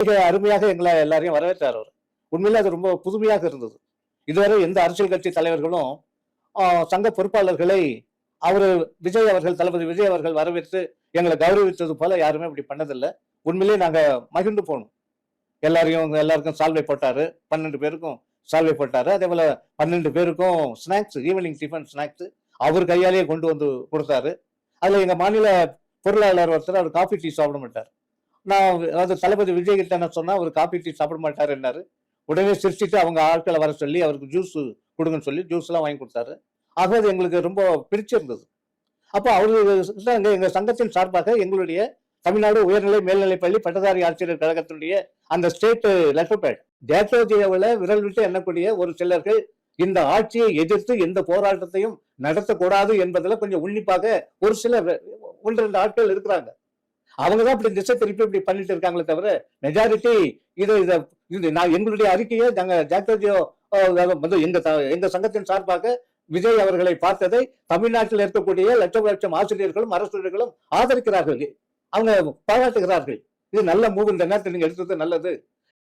மிக அருமையாக எங்களை எல்லாரையும் வரவேற்றார் அவர். உண்மையிலே அது ரொம்ப புதுமையாக இருந்தது. இதுவரை எந்த அரசியல் கட்சி தலைவர்களும் சங்க பொறுப்பாளர்களை அவர் விஜய் அவர்கள் தளபதி விஜய் அவர்கள் வரவேற்று எங்களை கௌரவித்தது போல யாருமே அப்படி பண்ணதில்லை. உண்மையிலேயே நாங்க மகிழ்ந்து போனோம். எல்லாரையும் எல்லாருக்கும் சால்வை போட்டாரு. பன்னெண்டு பேருக்கும் சால்வை போட்டாரு. அதே போல பன்னெண்டு பேருக்கும் ஸ்நாக்ஸ் ஈவினிங் டிஃபன் ஸ்நாக்ஸ் அவர் கையாலேயே கொண்டு வந்து கொடுத்தாரு. அதுல எங்க மாநில பொருளாளர் ஒருத்தர் அவர் காஃபி டீ சாப்பிட மாட்டார். நான் அதாவது தளபதி விஜய் கிட்ட என்ன சொன்னா அவர் காப்பி டீ சாப்பிட மாட்டார் என்னாரு. உடனே சிரிச்சிட்டு அவங்க ஆட்களை வர சொல்லி அவருக்கு ஜூஸ் கொடுங்கன்னு சொல்லி ஜூஸ் எல்லாம் வாங்கி கொடுத்தாரு. ஆக அது எங்களுக்கு ரொம்ப பிடிச்சிருந்தது. அப்போ அவரு எங்க சங்கத்தின் சார்பாக எங்களுடைய தமிழ்நாடு உயர்நிலை மேல்நிலை பள்ளி பட்டதாரி ஆட்சியர் கழகத்தினுடைய அந்த ஸ்டேட் லெட்டர் பேட் ஜேட்டோஜியாவில் விரல் விட்டு எண்ணக்கூடிய ஒரு சிலர்கள் இந்த ஆட்சியை எதிர்த்து எந்த போராட்டத்தையும் நடத்தக்கூடாது என்பதில் கொஞ்சம் உன்னிப்பாக ஒரு சில ஒன்று ரெண்டு ஆட்கள் இருக்கிறாங்க. அவங்க தான் இப்படி திசை திருப்பி இப்படி பண்ணிட்டு இருக்காங்களே தவிர மெஜாரிட்டி இது இதை இது நான் எங்களுடைய அறிக்கையை நாங்கள் ஜாக்டோஜியோ வந்து எங்க எங்க சங்கத்தின் சார்பாக விஜய் அவர்களை பார்த்ததை தமிழ்நாட்டில் இருக்கக்கூடிய லட்சம் லட்சம் ஆசிரியர்களும் அரசுகளும் ஆதரிக்கிறார்கள். அவங்க பாராட்டுகிறார்கள். இது நல்ல மூவ் இந்த நேரத்தில் நீங்க எடுத்தது நல்லது.